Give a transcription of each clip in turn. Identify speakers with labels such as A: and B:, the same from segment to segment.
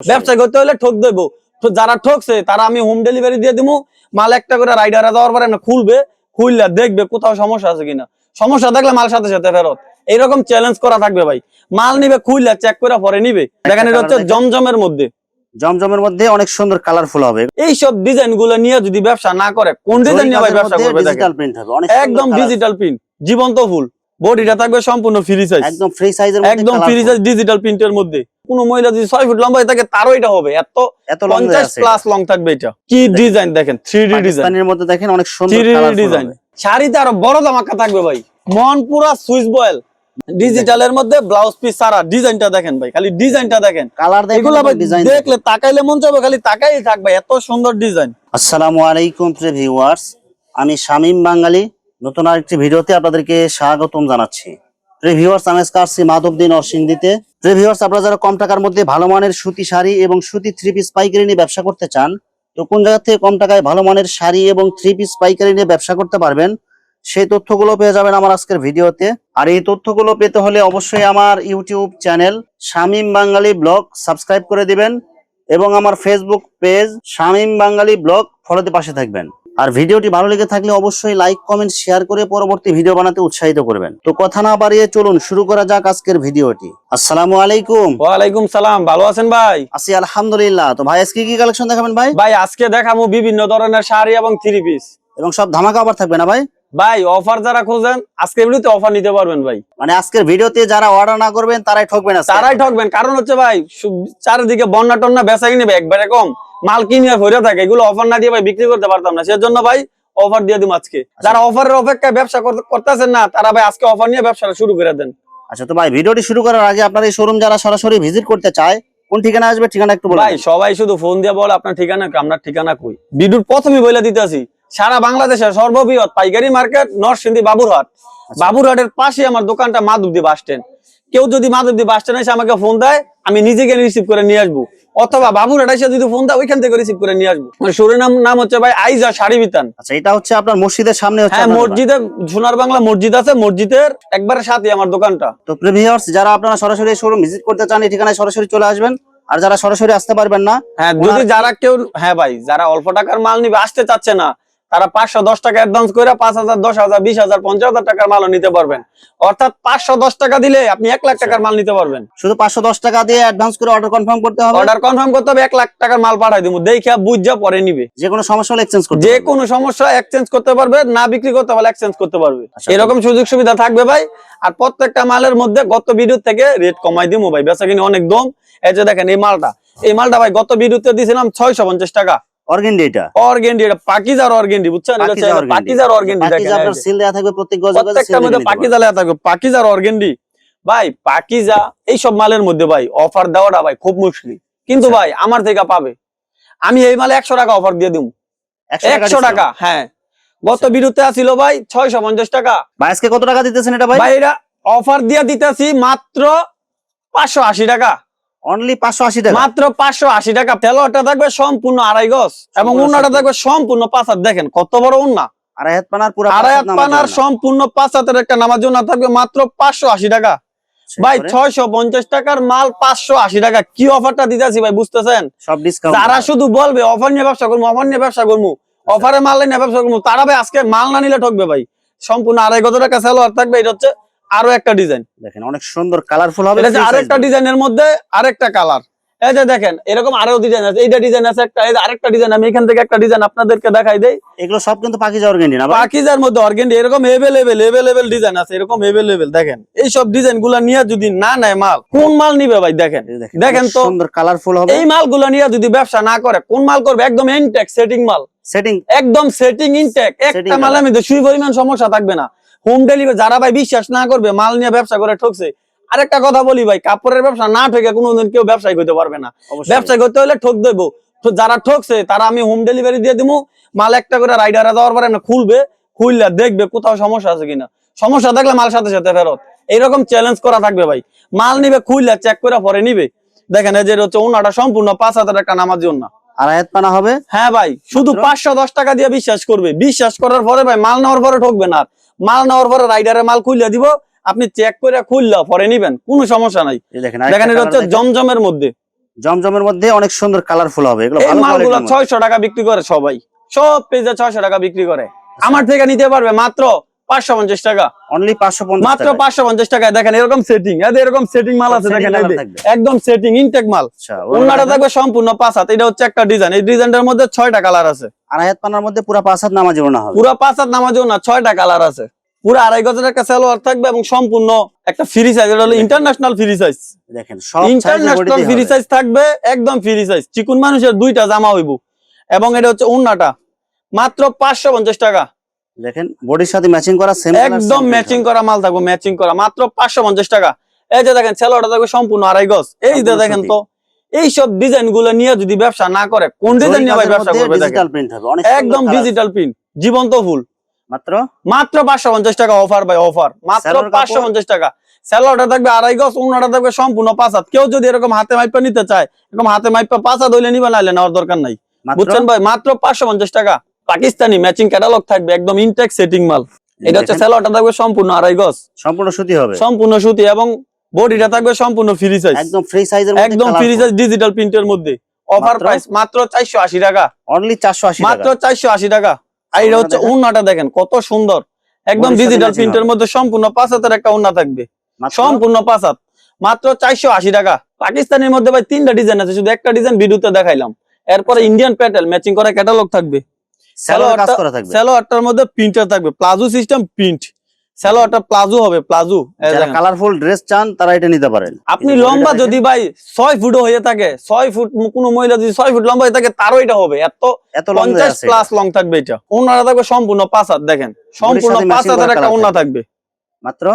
A: ব্যবসা করতে হলে ঠক দেবো। তো যারা ঠকছে তারা আমি হোম ডেলিভারি দিয়ে দিবো মাল একটা করে রাইডারে দেওয়ার পরে না খুলবে খুললে দেখবে কোথাও সমস্যা আছে কিনা। সমস্যা দেখলে মাল সাথে সাথে ফেরত। এইরকম চ্যালেঞ্জ করা থাকবে ভাই। মাল নিবে খুললে চেক করে পরে নিবে। দেখেন এটা হচ্ছে জমজমের মধ্যে।
B: জমজমের মধ্যে অনেক সুন্দর কালারফুল হবে।
A: এইসব ডিজাইনগুলো নিয়ে যদি ব্যবসা না করে কোন ডিজাইন নিয়ে ভাই ব্যবসা করবে
B: ডিজিটাল প্রিন্ট হবে অনেক
A: একদম ডিজিটাল প্রিন্ট জীবন্ত ফুল। বডিটা থাকবে সম্পূর্ণ ফ্রি সাইজ
B: একদম ফ্রি সাইজের মধ্যে
A: একদম ফ্রি সাইজ ডিজিটাল প্রিন্টের মধ্যে। কোন মহিলা যদি ছয় ফুট লম্বা থাকে তারও এটা হবে। এত
B: এত
A: পঞ্চাশ প্লাস লং থাকবে এটা। কি ডিজাইন দেখেন? থ্রি ডি ডিজাইন
B: পাকিস্তানের মধ্যে দেখেন অনেক সুন্দর
A: ডিজাইন শাড়িতে আরও বড় ধামাকা থাকবে ভাই। মন পুরা সুইচ বয়েল। ডিজিটালের মধ্যে ব্লাউজ পিস সারা ডিজাইনটা দেখেন ভাই খালি ডিজাইনটা দেখেন।
B: কালার দেখেন
A: এগুলো ভাই
B: ডিজাইন
A: দেখলে তাকাইলে মন চাইবে খালি তাকাই থাকবে এত সুন্দর ডিজাইন
B: আসসালামু আলাইকুম প্রিয় ভিউয়ার্স আমি শামীম বাঙালি। নতুন আরেকটি ভিডিওতে আপনাদেরকে স্বাগতম জানাচ্ছি। প্রিয় ভিউয়ার্স আমি আসছি মাধবদী নরসিংদীতে। প্রিয় ভিউয়ার্স আপনারা যারা কম টাকার মধ্যে ভালো মানের সুতি শাড়ি এবং সুতি থ্রি পিস পাইকারি নিয়ে ব্যবসা করতে চান, তো কোন জায়গা থেকে কম টাকায় ভালো মানের শাড়ি এবং থ্রি পিস পাইকারি নিয়ে ব্যবসা করতে পারবেন, সেই তথ্যগুলো পেয়ে যাবেন আমার আজকের ভিডিওতে। আর এই তথ্যগুলো পেতে হলে অবশ্যই আমার YouTube channel Shamim Bangali blog subscribe করে দিবেন এবং আমার Facebook page Shamim Bangali blog ফলোতে পাশে থাকবেন। আর ভিডিওটি ভালো লেগে থাকলে অবশ্যই লাইক কমেন্ট শেয়ার করে পরবর্তী ভিডিও বানাতে উৎসাহিত করবেন। তো কথা না বাড়িয়ে চলুন শুরু করা যাক আজকের ভিডিওটি। আসসালামু আলাইকুম।
A: ওয়ালাইকুম সালাম ভালো আছেন ভাই?
B: আছি আলহামদুলিল্লাহ। তো ভাই আজকে কি কালেকশন দেখাবেন ভাই?
A: ভাই আজকে দেখাবো বিভিন্ন ধরনের শাড়ি এবং থ্রি পিস
B: এবং সব ধামাকা আবার থাকবে না ভাই?
A: ভাই অফার যারা খোঁজেন আজকে ভিডিওতে অফার নিতে পারবেন ভাই।
B: মানে আজকের ভিডিওতে যারা অর্ডার না করবেন তারাই ঠকবেন।
A: তারাই ঠকবেন। কারণ হচ্ছে ভাই চারিদিকে বন্যা টন্যা বেচা কিনে একবারে কম। মাল কিনে ভরে থাকে এগুলো অফার না দিয়ে ভাই বিক্রি করতে পারতাম না। সেজন্য ভাই অফার দিয়ে দিম আজকে। যারা অফারের অপেক্ষায় ব্যবসা করতে- করতেছেন না তারা ভাই আজকে অফার নিয়ে ব্যবসাটা শুরু করে দেন।
B: আচ্ছা তো ভাই ভিডিওটি শুরু করার আগে আপনার এই শোরুম যারা সরাসরি ভিজিট করতে চায় কোন ঠিকানা আসবে ঠিকানা একটু বলুন
A: ভাই সবাই শুধু ফোন দিয়ে বলে আপনার ঠিকানা? আপনার ঠিকানা কই? বিদুর প্রথমে বলে দিতেছি সারা বাংলাদেশের সর্ববৃহৎ পাইকারি মার্কেট নরসিংদী বাবুরহাট। বাবুরহাটের পাশে আমার দোকানটা মাধবদী বাস স্ট্যান্ড। কেউ যদি মাধবদী বাস স্ট্যান্ড এসে আমাকে ফোন দেয় আমি নিজেকে রিসিভ করে নিয়ে আসব। অথবা বাবুর এসে যদি ফোন দাও ওইখান থেকে রিসিভ করে নিয়ে আসব। মানে শোরুম নাম নাম হচ্ছে ভাই আইজা শাড়ি বিতান।
B: আচ্ছা এটা হচ্ছে আপনার মসজিদের সামনে হচ্ছে
A: হ্যাঁ মসজিদে সোনার বাংলা মসজিদ আছে মসজিদের একবারে সাথে আমার দোকানটা।
B: তো প্রিভিয়ার্স যারা আপনারা সরাসরি শোরুম ভিজিট করতে চান এই ঠিকানায় সরাসরি চলে আসবেন। আর যারা সরাসরি আসতে পারবেন না
A: হ্যাঁ যদি যারা কেউ হ্যাঁ ভাই যারা অল্প টাকার মাল নিবে আসতে চাচ্ছে না তারা পাঁচশো দশ টাকা অ্যাডভান্স করে পাঁচ হাজার দশ হাজার বিশ হাজার পঞ্চাশ হাজার টাকার মালও নিতে পারবেন। অর্থাৎ পাঁচশো দশ টাকা দিলে আপনি এক লাখ টাকার মাল নিতে পারবেন।
B: শুধু পাঁচশো দশ টাকা দিয়ে অ্যাডভান্স করে অর্ডার কনফার্ম করতে হবে?
A: অর্ডার কনফার্ম করতে হবে এক লাখ টাকার মাল পাঠাই দিব। দেখে বুঝা পরে নিবে।
B: যে কোনো সমস্যা হলে এক্সচেঞ্জ করতে
A: যে কোনো সমস্যা এক্সচেঞ্জ করতে পারবে না বিক্রি করতে পারলে এক্সচেঞ্জ করতে পারবে।
B: আচ্ছা,
A: এরকম সুযোগ সুবিধা থাকবে ভাই। আর প্রত্যেকটা মালের মধ্যে গত ভিডিও থেকে রেট কমাই দিব ভাই। বেচা কিনে অনেক দম। এই যে দেখেন এই মালটা। এই মালটা ভাই গত ভিডিওতে দিয়েছিলাম ছয়শো পঞ্চাশ টাকা।
B: অর্গেন্ডি এটা।
A: অর্গেন্ডি এটা পাকিজার অর্গেন্ডি বুঝছেন? এটা
B: পাকিজা
A: হচ্ছে পাকিজার অর্গেন্ডি
B: পাকিজা
A: দেখেন এই
B: আপনার সিল দেওয়া থাকবে প্রত্যেক গজে গজে
A: প্রত্যেকটার মধ্যে পাকিজা থাকবে পাকিজার অর্গেন্ডি ভাই পাকিজা এইসব মালের মধ্যে ভাই অফার দেওয়াটা ভাই খুব মুশকিল। কিন্তু
B: আচ্ছা।
A: ভাই আমার থেকে পাবে। আমি এই মালে একশো টাকা অফার দিয়ে দিব একশো টাকা হ্যাঁ। গত বিরুদ্ধে আছিল ভাই ছয়শো পঞ্চাশ টাকা।
B: ভাই আজকে কত টাকা দিতেছেন এটা ভাই?
A: ভাই এটা অফার দিয়ে দিতেছি মাত্র পাঁচশো আশি টাকা।
B: অনলি পাঁচশো আশি টাকা।
A: মাত্র পাঁচশো আশি টাকা। তেলোয়ারটা থাকবে সম্পূর্ণ আড়াই গজ এবং উন্নাটা থাকবে সম্পূর্ণ পাঁচ দেখেন কত বড় উন্না।
B: আড়াই হাত পানার পুরো
A: আড়াই হাত পানার সম্পূর্ণ পাঁচ হাতের একটা থাকবে মাত্র পাঁচশো আশি টাকা। ভাই ছয়শো পঞ্চাশ টাকার মাল পাঁচশো আশি টাকা। কি অফারটা দিতেছি ভাই বুঝতেছেন?
B: সব ডিসকাউন্ট
A: যারা শুধু বলবে অফার নিয়ে ব্যবসা করব অফার নিয়ে ব্যবসা করব অফারে মাল নিয়ে ব্যবসা করব তারা ভাই আজকে মাল না নিলে ঠকবে ভাই। সম্পূর্ণ আড়াই গত টাকা সেলোয়ার থাকবে এটা হচ্ছে আরও একটা ডিজাইন।
B: দেখেন অনেক সুন্দর কালারফুল হবে free
A: আরেকটা ডিজাইনের মধ্যে আরেকটা কালার এই যে দেখেন এরকম আরও ডিজাইন আছে। এইটা ডিজাইন আছে একটা এই যে আরেকটা ডিজাইন আমি এখান থেকে একটা ডিজাইন আপনাদেরকে দেখাই দেই।
B: এগুলো সব কিন্তু পাকিজা অর্গেন্ডি না
A: পাকিজার মধ্যে অর্গেন্ডি এরকম এভেলেবেল এভেলেবেল ডিজাইন আছে এরকম এভেলেবেল দেখেন। এইসব ডিজাইনগুলা নিয়ে যদি না নেয় মাল কোন মাল নিবে ভাই দেখেন?
B: দেখেন
A: তো
B: সুন্দর কালারফুল হবে।
A: এই মালগুলো নিয়ে যদি ব্যবসা না করে কোন মাল করবে? একদম ইনটেক সেটিং মাল।
B: সেটিং
A: একদম সেটিং ইনটেক একটা মাল। আমি সুই পরিমাণ সমস্যা থাকবে না। হোম ডেলিভারি যারা ভাই বিশ্বাস না করবে মাল নিয়ে ব্যবসা করে ঠকছে। আরেকটা কথা বলি ভাই কাপড়ের ব্যবসা না ঠকে কোনোদিন কেউ ব্যবসায়ী করতে পারবে না। ব্যবসা করতে হলে ঠক দেবো। তো যারা ঠকছে তারা আমি হোম ডেলিভারি দিয়ে দিব মাল একটা করে রাইডারে দেওয়ার পরে না খুলবে খুললে দেখবে কোথাও সমস্যা আছে কিনা। সমস্যা দেখলে মাল সাথে সাথে ফেরত। এইরকম চ্যালেঞ্জ করা থাকবে ভাই। মাল নিবে খুললে চেক করে পরে নিবে। দেখেন এই যে হচ্ছে ওনাটা সম্পূর্ণ পাঁচ হাজার একটা নামার জন্য
B: আড়াই হাত পানা হবে?
A: হ্যাঁ ভাই শুধু পাঁচশো দশ টাকা দিয়ে বিশ্বাস করবে। বিশ্বাস করার পরে ভাই মাল নেওয়ার পরে ঠকবে না। মাল নেওয়ার পরে রাইডারে মাল খুললে দিব আপনি চেক করে খুললে পরে নিবেন কোনো সমস্যা নাই।
B: দেখেন
A: দেখেন এটা হচ্ছে জমজমের মধ্যে।
B: জমজমের মধ্যে অনেক সুন্দর কালারফুল হবে এগুলো
A: মালগুলো ছয়শো টাকা বিক্রি করে সবাই। সব পেজে ছয়শো টাকা বিক্রি করে। আমার থেকে নিতে পারবে মাত্র পাঁচশো পঞ্চাশ টাকা।
B: অনলি পাঁচশো পঞ্চাশ
A: মাত্র পাঁচশো পঞ্চাশ টাকায়। দেখেন এরকম সেটিং এরকম সেটিং মাল আছে দেখেন। একদম সেটিং ইনটেক মাল।
B: আচ্ছা
A: অন্যটা থাকবে সম্পূর্ণ পাঁচ হাত। এটা হচ্ছে একটা ডিজাইন এই ডিজাইনটার মধ্যে ছয়টা কালার আছে।
B: আড়াই হাত পানার মধ্যে পুরো পাঁচ হাত নামাজ না
A: পুরো পাঁচ হাত নামাজও না ছয়টা কালার আছে। পুরো আড়াই গজের একটা সালোয়ার থাকবে এবং সম্পূর্ণ একটা ফ্রি সাইজ এটা হলো ইন্টারন্যাশনাল ফ্রি সাইজ
B: দেখেন
A: ইন্টারন্যাশনাল ফ্রি সাইজ থাকবে একদম ফ্রি সাইজ চিকুন মানুষের দুইটা জামা হইব। এবং এটা হচ্ছে উন্নাটা মাত্র পাঁচশো পঞ্চাশ টাকা।
B: দেখেন বডির সাথে ম্যাচিং করা সেম
A: একদম ম্যাচিং করা মাল থাকবে ম্যাচিং করা মাত্র পাঁচশো পঞ্চাশ টাকা। এই যে দেখেন ছেলেটা থাকবে সম্পূর্ণ আড়াই গজ। এই যে দেখেন। তো ডিজাইনগুলো নিয়ে যদি ব্যবসা না করে কোন ডিজাইন নিয়ে ভাই ব্যবসা করবে
B: ডিজিটাল প্রিন্ট হবে অনেক
A: একদম ডিজিটাল প্রিন্ট জীবন্ত ফুল।
B: মাত্র?
A: মাত্র পাঁচশো পঞ্চাশ টাকা অফার ভাই অফার মাত্র
B: Salwar কাপড়?
A: পাঁচশো পঞ্চাশ টাকা। স্যালোয়ারটা থাকবে আড়াই গজ উন্নাটা থাকবে সম্পূর্ণ পাঁচ হাত। কেউ যদি এরকম হাতে মাইপা নিতে চায় এরকম হাতে মাইপা পাঁচ হাত হইলে নিবে নাইলে নেওয়ার দরকার নাই। বুঝছেন ভাই? মাত্র পাঁচশো পঞ্চাশ টাকা। পাকিস্তানি ম্যাচিং ক্যাটালগ থাকবে একদম ইনটেক সেটিং মাল। এটা হচ্ছে স্যালোয়ারটা থাকবে সম্পূর্ণ আড়াই গজ।
B: সম্পূর্ণ সুতি হবে।
A: সম্পূর্ণ সুতি এবং বডিটা থাকবে সম্পূর্ণ ফ্রি সাইজ
B: একদম ফ্রি সাইজের মধ্যে
A: একদম ফ্রি সাইজ ডিজিটাল প্রিন্টের মধ্যে। অফার প্রাইস মাত্র চারশো আশি টাকা।
B: অনলি 480 টাকা।
A: চারশো আশি টাকা। আর এটা হচ্ছে। উন্নাটা দেখেন কত সুন্দর। একদম ডিজিটাল প্রিন্টের মধ্যে সম্পূর্ণ পাঁচ হাতের একটা উন্না থাকবে। সম্পূর্ণ পাঁচ হাত। মাত্র চারশো আশি টাকা। পাকিস্তানের মধ্যে ভাই তিনটা ডিজাইন আছে শুধু একটা ডিজাইন ভিডিওতে দেখাইলাম। এরপরে ইন্ডিয়ান প্যাটেল ম্যাচিং করা ক্যাটালগ থাকবে।
B: সালোয়ার কাজ করা থাকবে
A: স্যালোয়ারটার মধ্যে প্রিন্টার থাকবে। প্লাজো সিস্টেম প্রিন্ট প্লাজো হবে প্লাজো
B: কালারফুল ড্রেস চান তারা এটা নিতে পারেন।
A: আপনি লম্বা যদি ভাই ছয় ফুটও হয়ে থাকে ছয় ফুট কোনো মহিলা যদি ছয় ফুট লম্বা হয়ে থাকে তারও এটা হবে। এত
B: এত
A: পঞ্চাশ প্লাস লং থাকবে এটা। ওনারা থাকবে সম্পূর্ণ পাঁচ হাত দেখেন। সম্পূর্ণ পাঁচ হাতের একটা ওনা থাকবে।
B: মাত্র?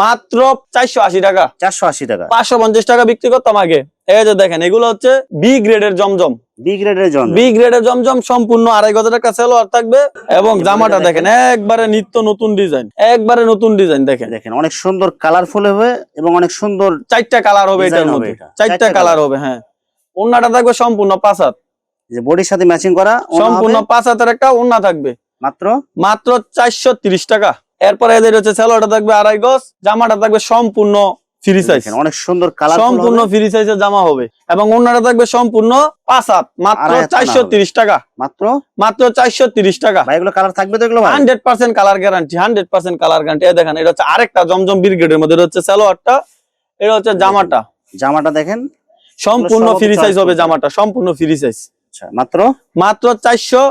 A: মাত্র চারশো আশি টাকা।
B: 480 টাকা।
A: পাঁচশো পঞ্চাশ টাকা বিক্রি করতাম আগে। এই যে দেখেন এগুলো হচ্ছে বি গ্রেডের জমজম।
B: বি গ্রেডের জন্য
A: বি গ্রেডের জমজম সম্পূর্ণ আড়াই একটা সেলোয়ার থাকবে এবং জামাটা দেখেন। একবারে নিত্য নতুন ডিজাইন একবারে নতুন ডিজাইন দেখেন।
B: দেখেন অনেক সুন্দর কালারফুল হবে এবং অনেক সুন্দর
A: চারটা কালার হবে এটার মধ্যে। চারটা কালার হবে হ্যাঁ। ওন্নাটা থাকবে সম্পূর্ণ পাঁচ হাত।
B: যে বডির সাথে ম্যাচিং করা
A: সম্পূর্ণ
B: হবে।
A: পাঁচ হাতের একটা ওন্না থাকবে।
B: মাত্র?
A: মাত্র চারশো তিরিশ টাকা। এরপরে এদের হচ্ছে সেলোয়ারটা থাকবে আড়াই গজ জামাটা থাকবে সম্পূর্ণ ফ্রি সাইজ
B: অনেক সুন্দর কালারফুল
A: সম্পূর্ণ ফ্রি সাইজের জামা হবে। এবং ওন্নাটা থাকবে সম্পূর্ণ পাঁচ হাত মাত্র চারশো তিরিশ টাকা।
B: মাত্র?
A: মাত্র চারশো তিরিশ টাকা।
B: এগুলো কালার থাকবে তো এগুলো
A: hundred percent colour guarantee hundred percent colour guarantee দেখেন এটা হচ্ছে আরেকটা জমজম ব্রিগেডের মধ্যে হচ্ছে সালোয়ারটা এটা হচ্ছে জামাটা।
B: জামাটা দেখেন।
A: সম্পূর্ণ ফ্রি সাইজ হবে জামাটা সম্পূর্ণ ফ্রি সাইজ
B: আচ্ছা মাত্র?
A: মাত্র চারশো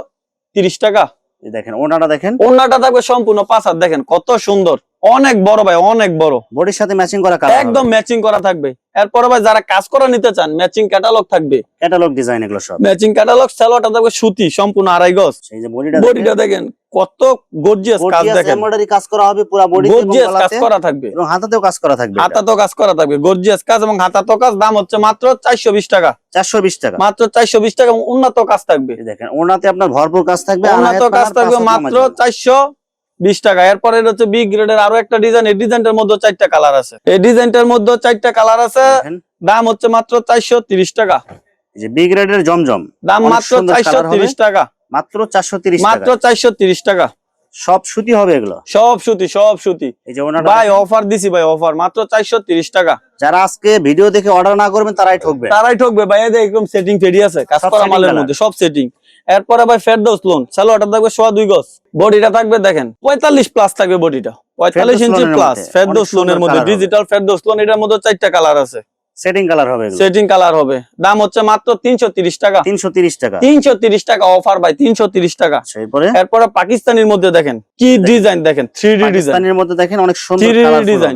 A: তিরিশ টাকা।
B: দেখেন ওড়নাটা দেখেন।
A: ওনাটা থাকবে সম্পূর্ণ পাঁচ হাত দেখেন কত সুন্দর। অনেক বড় ভাই অনেক বড়।
B: বডির সাথে ম্যাচিং করা কালার
A: একদম ম্যাচিং করা থাকবে। এরপরে ভাই যারা কাজ করা নিতে চান ম্যাচিং ক্যাটালগ থাকবে।
B: ক্যাটালগ ডিজাইন এগুলো সব।
A: ম্যাচিং ক্যাটালগ সালোয়ারটা থাকবে সুতি সম্পূর্ণ আড়াই গজ।
B: এই যে বডিটা
A: বডিটা দেখেন। কত গর্জিয়াস কাজ দেখেন।
B: এমব্রয়ডারি কাজ করা হবে পুরো বডি
A: গর্জিয়াস কাজ করা থাকবে।
B: এবং হাতাতেও কাজ করা থাকবে
A: হাতাতেও কাজ করা থাকবে গর্জিয়াস কাজ এবং হাতাতো কাজ। দাম হচ্ছে মাত্র চারশো বিশ টাকা।
B: 420 টাকা।
A: মাত্র চারশো বিশ টাকা এবং উন্নত কাজ থাকবে।
B: দেখেন ওড়নাতে আপনার ভরপুর কাজ থাকবে
A: উন্নত কাজ থাকবে মাত্র
B: নামাজ হবে।
A: চারশো বিশ টাকা। এরপরে হচ্ছে বি গ্রেডের আরও একটা ডিজাইন এই ডিজাইনটার মধ্যে চারটা কালার আছে। এই ডিজাইনটার মধ্যে চারটা কালার আছে। দাম হচ্ছে মাত্র চারশো তিরিশ টাকা।
B: যে বি গ্রেডের জমজম।
A: দাম মাত্র চারশো তিরিশ টাকা।
B: মাত্র 430
A: মাত্র চারশো তিরিশ টাকা।
B: সব সুতি হবে এগুলো?
A: সব সুতি সব সুতি।
B: এই যে ওনাটা
A: ভাই অফার দিছি ভাই অফার মাত্র চারশো তিরিশ টাকা।
B: যারা আজকে ভিডিও দেখে অর্ডার না করবেন তারাই ঠকবে।
A: তারাই ঠকবে। ভাই এই একদম সেটিং ফেরি আছে কাজ করা মালের মধ্যে সব সেটিং এরপরে ভাই ফেরদৌস লোন সালোয়ারটা থাকবে সোয়া দুই গজ। বডিটা থাকবে দেখেন পঁয়তাল্লিশ প্লাস থাকবে বডিটা। পঁয়তাল্লিশ
B: ফেরদৌস
A: ইঞ্চি প্লাস। ফেরদৌস লোনের মধ্যে। ডিজিটাল ফেরদৌস লোন এটার মধ্যে চারটা কালার আছে।
B: সেটিং কালার হবে
A: সেটিং কালার হবে। দাম হচ্ছে মাত্র তিনশো তিরিশ টাকা।
B: 330 টাকা।
A: তিনশো তিরিশ টাকা অফার ভাই তিনশো তিরিশ টাকা।
B: আচ্ছা এরপরে?
A: এরপরে পাকিস্তানির মধ্যে দেখেন কি ডিজাইন দেখেন থ্রি ডি ডিজাইন
B: পাকিস্তানের মধ্যে দেখেন অনেক সুন্দর কালারফুল
A: ডিজাইন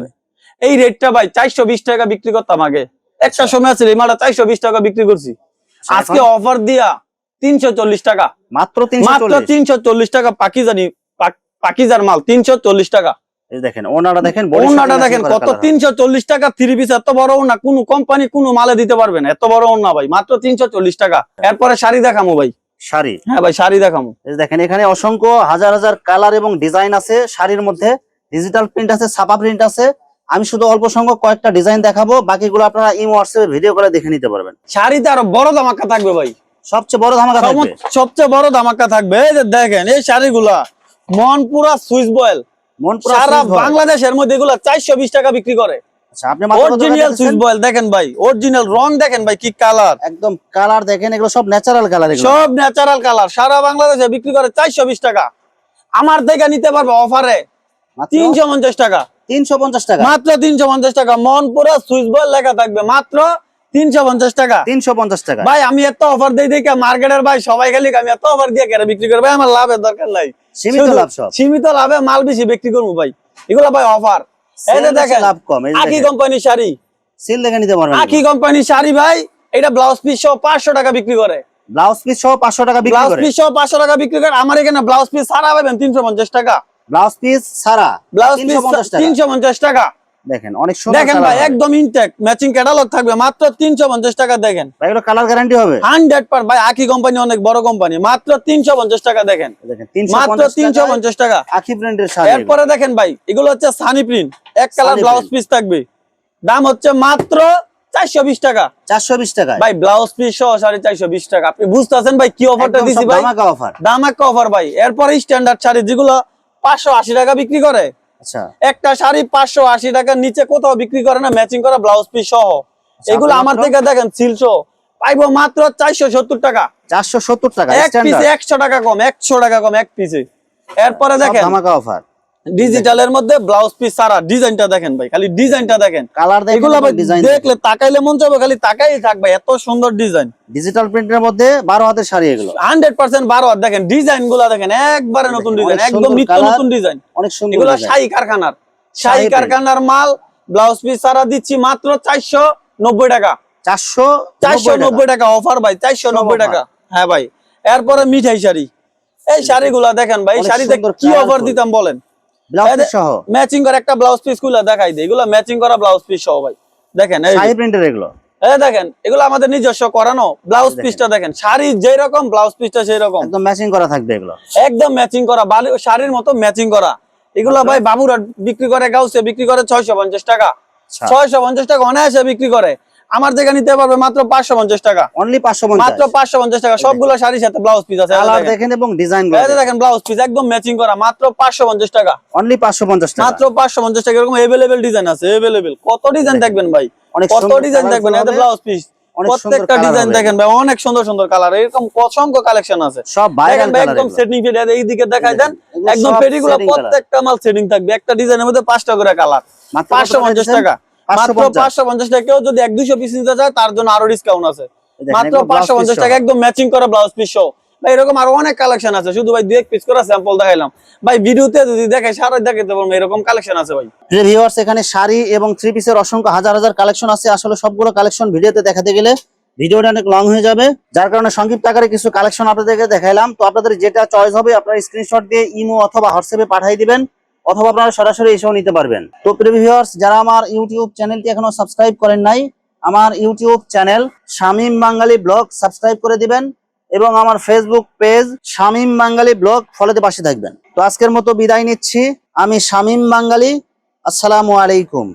A: এই রেটটা ভাই চারশো বিশ টাকা বিক্রি করতাম আগে। একটা সময় আছে এই মালটা চারশো বিশ টাকা বিক্রি করছি।
B: আচ্ছা,
A: আজকে অফার দিয়া তিনশো চল্লিশ টাকা।
B: মাত্র
A: মাত্র
B: 340
A: তিনশো চল্লিশ টাকা পাকিজানি পাকিজার মাল তিনশো চল্লিশ টাকা।
B: এই দেখেন ওনাটা দেখেন
A: ওনাটা দেখেন কত তিনশো চল্লিশ টাকা থ্রি পিস এত বড় না কোন কোম্পানি কোন মালে দিতে পারবে না। এত বড় না ভাই মাত্র তিনশো চল্লিশ টাকা। এরপরে শাড়ি দেখামো ভাই।
B: শাড়ি?
A: হ্যাঁ ভাই শাড়ি দেখামো।
B: দেখেন এখানে অসংখ্য হাজার হাজার কালার এবং ডিজাইন আছে। শাড়ির মধ্যে ডিজিটাল প্রিন্ট আছে ছাপা প্রিন্ট আছে। আমি শুধু অল্প সংখ্যক কয়েকটা ডিজাইন দেখাবো বাকিগুলো আপনারা ইমো হোয়াটসঅ্যাপে ভিডিও করে দেখে নিতে পারবেন।
A: শাড়িতে আরও বড় ধামাকা থাকবে ভাই।
B: সবচেয়ে বড় ধামাকা থাকবে?
A: সবচেয়ে বড় ধামাকা থাকবে। এই যে দেখেন এই শাড়িগুলা মনপুরা সুইচ বয়েল।
B: মন পুরা
A: সারা বাংলাদেশের মধ্যে এগুলা চারশো বিশ টাকা বিক্রি করে।
B: আচ্ছা
A: অরিজিনাল সুইচ বয়েল দেখেন ভাই অরিজিনাল রং দেখেন ভাই কি কালার
B: একদম কালার দেখেন এগুলো সব ন্যাচারাল কালার
A: সব ন্যাচারাল কালার সারা বাংলাদেশে বিক্রি করে চারশো বিশ টাকা। আমার থেকে নিতে পারবে অফারে। তিনশো পঞ্চাশ টাকা।
B: তিনশো পঞ্চাশ টাকা।
A: মাত্র তিনশো পঞ্চাশ টাকা। সুইচ বয়েল লেখা থাকবে মাত্র তিনশো পঞ্চাশ টাকা।
B: তিনশো পঞ্চাশ টাকা।
A: ভাই আমি এত অফার দিই দেখে মার্কেটের ভাই সবাই খালি আমি এত অফার দিয়ে কেন বিক্রি করব ভাই আমার লাভের দরকার নাই।
B: সীমিত লাভ সব।
A: সীমিত লাভে মাল বেশি বিক্রি করব ভাই। এগুলো ভাই অফার এই যে
B: Sale বেশি,
A: দেখেন
B: লাভ কম এই যে
A: আখি
B: দেখেন।
A: কোম্পানির শাড়ি।
B: সিল দেখে নিতে পারবেন
A: আখি কোম্পানির শাড়ি ভাই এটা ব্লাউজ পিস সহ পাঁচশো টাকা বিক্রি করে।
B: ব্লাউজ পিস সহ পাঁচশো টাকা বিক্রি
A: ব্লাউজ
B: করে।
A: পিস সহ পাঁচশো টাকা বিক্রি করে আমার এখানে ব্লাউজ পিস সারা পাবেন তিনশো পঞ্চাশ টাকা।
B: ব্লাউজ পিস তিনশো পঞ্চাশ টাকা। দেখেন অনেক সুন্দর
A: দেখেন ভাই একদম ইনটেক ম্যাচিং ক্যাটালগ থাকবে মাত্র তিনশো পঞ্চাশ টাকা দেখেন।
B: ভাই এগুলো কালার গ্যারান্টি হবে?
A: হান্ড্রেড পার ভাই আকি কোম্পানি অনেক বড় কোম্পানি মাত্র তিনশো পঞ্চাশ টাকা দেখেন।
B: দেখেন
A: মাত্র তিনশো পঞ্চাশ টাকা।
B: আখি ব্র্যান্ডের শাড়ি।
A: এরপরে দেখেন ভাই এগুলো হচ্ছে সানি প্রিন্ট এক কালার ব্লাউজ পিস থাকবে। দাম হচ্ছে মাত্র চারশো বিশ টাকা।
B: চারশো বিশ টাকা
A: ভাই ব্লাউজ পিস সহ সাড়ে চারশো বিশ টাকা। আপনি বুঝতেছেন ভাই কি অফারটা দিছি ভাই?
B: ধামাকা অফার
A: দামাক্কা অফার ভাই। এরপরে স্ট্যান্ডার্ড শাড়ি যেগুলো পাঁচশো আশি টাকা বিক্রি করে একটা শাড়ি পাঁচশো আশি টাকার নিচে কোথাও বিক্রি করে না ম্যাচিং করা ব্লাউজ পিস সহ। এগুলো আমার থেকে দেখেন সিলশো পাইবো মাত্র চারশো সত্তর টাকা।
B: চারশো সত্তর টাকা
A: এক পিসে একশো টাকা কম একশো টাকা কম এক পিসে এরপরে দেখেন
B: আমাকে অফার
A: ডিজিটালের মধ্যে ব্লাউজ পিস সারা ডিজাইনটা দেখেন ভাই খালি ডিজাইনটা দেখেন।
B: কালার দেখেন
A: এগুলো ভাই দেখলে তাকাইলে মন চাবে খালি তাকাই থাকবে এত সুন্দর ডিজাইন
B: ডিজিটাল প্রিন্টের মধ্যে বারো হাতের শাড়ি এগুলো।
A: হান্ড্রেড পার্সেন্ট বারো হাত দেখেন ডিজাইনগুলা দেখেন একবারে নতুন ডিজাইন একদম নিত্য নতুন ডিজাইন
B: অনেক সুন্দর
A: এগুলো। শাহী কারখানার
B: শাহী
A: কারখানার মাল ব্লাউজ পিস সারা দিচ্ছি মাত্র চারশো নব্বই টাকা।
B: চারশো
A: চারশো নব্বই টাকা অফার ভাই চারশো
B: সব
A: নব্বই
B: offer।
A: টাকা। হ্যাঁ ভাই এরপরে মিঠাই শাড়ি। এই শাড়িগুলা দেখেন ভাই
B: অনেক
A: শাড়িতে কি অফার দিতাম বলেন?
B: ব্লাউজ সহ।
A: ম্যাচিং করা একটা ব্লাউজ পিসগুলা দেখাই দেয় এগুলো ম্যাচিং করা ব্লাউজ পিস সহ ভাই। দেখেন।
B: শাড়ি প্রিন্টের এগুলো?
A: এই দেখেন এগুলো আমাদের নিজস্ব করানো ব্লাউজ পিসটা দেখেন। শাড়ি যেই রকম ব্লাউজ পিসটা সেই রকম
B: একদম ম্যাচিং করা থাকবে এগুলো।
A: একদম ম্যাচিং করা বালি শাড়ির মতো ম্যাচিং করা। এগুলো ভাই বাবুরা বিক্রি করে গাউসে বিক্রি করে ছয়শো পঞ্চাশ টাকা।
B: আচ্ছা।
A: ছয়শো পঞ্চাশ টাকা অনায়াসে বিক্রি করে। আমার থেকে নিতে পারবে মাত্র পাঁচশো পঞ্চাশ টাকা।
B: অনলি পাঁচশো
A: মাত্র পাঁচশো পঞ্চাশ টাকা সবগুলো শাড়ির সাথে ব্লাউজ পিস আছে দেখেন।
B: দেখেন এবং ডিজাইন
A: দেখেন। ব্লাউজ পিস একদম ম্যাচিং করা মাত্র পাঁচশো পঞ্চাশ টাকা।
B: অনলি পাঁচশো পঞ্চাশ টাকা।
A: মাত্র পাঁচশো পঞ্চাশ টাকা এরকম এভেলেবেল ডিজাইন আছে এভেলেবেল কত ডিজাইন দেখবেন ভাই? কত ডিজাইন দেখবেন এতে ব্লাউজ পিস প্রত্যেকটা ডিজাইন দেখেন ভাই অনেক সুন্দর সুন্দর কালার এরকম অসংখ্য কালেকশন আছে।
B: সব
A: দেখেন ভাই একদম সেটিং পেটে এইদিকে দেখাই দেন একদম পেটিগুলো প্রত্যেকটা মাল সেটিং থাকবে একটা ডিজাইনের মধ্যে পাঁচটা করে কালার পাঁচশো পঞ্চাশ টাকা। মাত্র
B: 550
A: পাঁচশো পঞ্চাশ টাকা। কেউ যদি এক দুইশো পিস নিতে চায় তার জন্য আরও ডিসকাউন্ট আছে। মাত্র
B: এগুলো blouse
A: পাঁচশো পঞ্চাশ
B: piece
A: টাকা একদম ম্যাচিং করা ব্লাউজ পিস সহ। ভাই এরকম আরও অনেক কালেকশন আছে। শুধু ভাই দুই এক পিস করে স্যাম্পল দেখাইলাম। ভাই ভিডিওতে যদি দেখাই সারা দেখাতে পারব এরকম কালেকশন আছে ভাই।
B: ভিউয়ার্স এখানে শাড়ি এবং থ্রি পিসের অসংখ্য হাজার হাজার কালেকশন আছে। আসলে সবগুলো কালেকশন ভিডিওতে দেখাতে গেলে ভিডিওটা অনেক লং হয়ে যাবে। যার কারণে সংক্ষিপ্ত আকারে কিছু কালেকশন আপনাদেরকে দেখাইলাম। তো আপনাদের যেটা চয়েস হবে আপনারা স্ক্রিনশট দিয়ে ইমো অথবা হোয়াটসঅ্যাপে পাঠিয়ে দিবেন। অথবা আপনারা সরাসরি এসেও নিতে পারবেন। তো প্রিয় ভিউয়ার্স যারা আমার ইউটিউব চ্যানেলটি এখনও সাবস্ক্রাইব করেন নাই, আমার YouTube channel Shamim Bangali blog subscribe করে দিবেন এবং আমার Facebook page Shamim Bangali blog ফলোতে পাশে থাকবেন। তো আজকের মতো বিদায় নিচ্ছি। আমি শামীম বাঙালি। আসসালামু আলাইকুম।